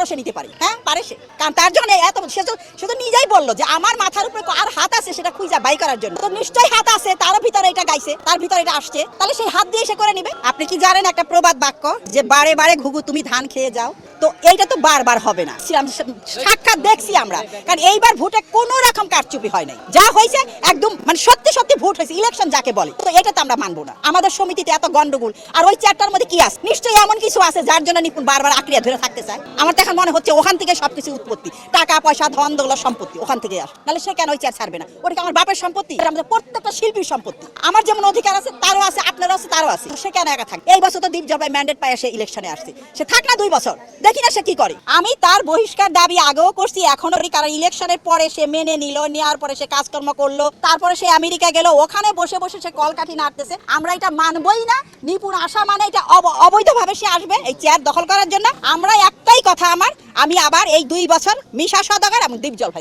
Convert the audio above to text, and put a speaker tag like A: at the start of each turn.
A: চেয়ারও সে নিতে পারে হ্যাঁ? পারে সে। কারণ তার জন্য এত সে তো সে তো নিজেই বলল যে আমার মাথার উপরে আর হাত আছে সেটা খুঁজা বাই করার জন্য। তো নিশ্চয়ই হাত আছে তারও ভিতরে এটা গাইছে, তার ভিতরে এটা আসছে। তাহলে সেই হাত দিয়ে সে করে নিবে। আপনি কি জানেন একটা প্রবাদ বাক্য যে বারে বারে ঘুঘু, তুমি ধান খেয়ে যাও? তো এইটা তো বারবার হবে না। সাক্ষাৎ দেখছি আমরা। কারণ এইবার ভোটে কোনো রকম কারচুপি হয় নাই। যা হয়েছে একদম মানে সত্যি ভোট হয়েছে ইলেকশন যাকে বলে। তো এটা তো আমরা মানবো না। আমাদের সমিতিতে এত গন্ডগোল। আর ওই চারটার মধ্যে কি আছে? নিশ্চয়ই এমন কিছু আছে যার জন্য নিপুণ বারবার আক্রিয়া ধরে থাকতে চায়। আমার তো এখন মনে হচ্ছে ওখান থেকে সবকিছু উৎপত্তি। টাকা, পয়সা, ধন, দৌলত, সম্পত্তি ওখান থেকে আস নাহলে সে কেন ওই চেয়ার ছাড়বে না? ওটা আমার বাপের সম্পত্তি? আমাদের প্রত্যেকটা শিল্পীর সম্পত্তি। আমার যেমন অধিকার আছে, তারও আছে আপনারও তারও আছে। সে কেন একা থাকে? এই বছর তো দীপ জলপাই ম্যান্ডেট পায়, সে ইলেকশনে আসছে। সে থাক না দুই বছর। দেখি না সে কি করে। আমি তার বহিষ্কার দাবি আগেও করছি, এখনও কারণ ইলেকশনের পরে সে মেনে নিল, নেওয়ার পরে সে কাজকর্ম করল। তারপরে সে আমেরিকা গেল, ওখানে বসে বসে সে কলকাঠি নাড়তেছে। আমরা এটা মানবই না। নিপুণ আশা মানে এটা অব- অবৈধভাবে সে আসবে এই চেয়ার দখল করার জন্য। আমরা একটাই কথা আমার। আমি আবার এই দুই বছর মিশা সদাগর এবং দীপ জল ভাই।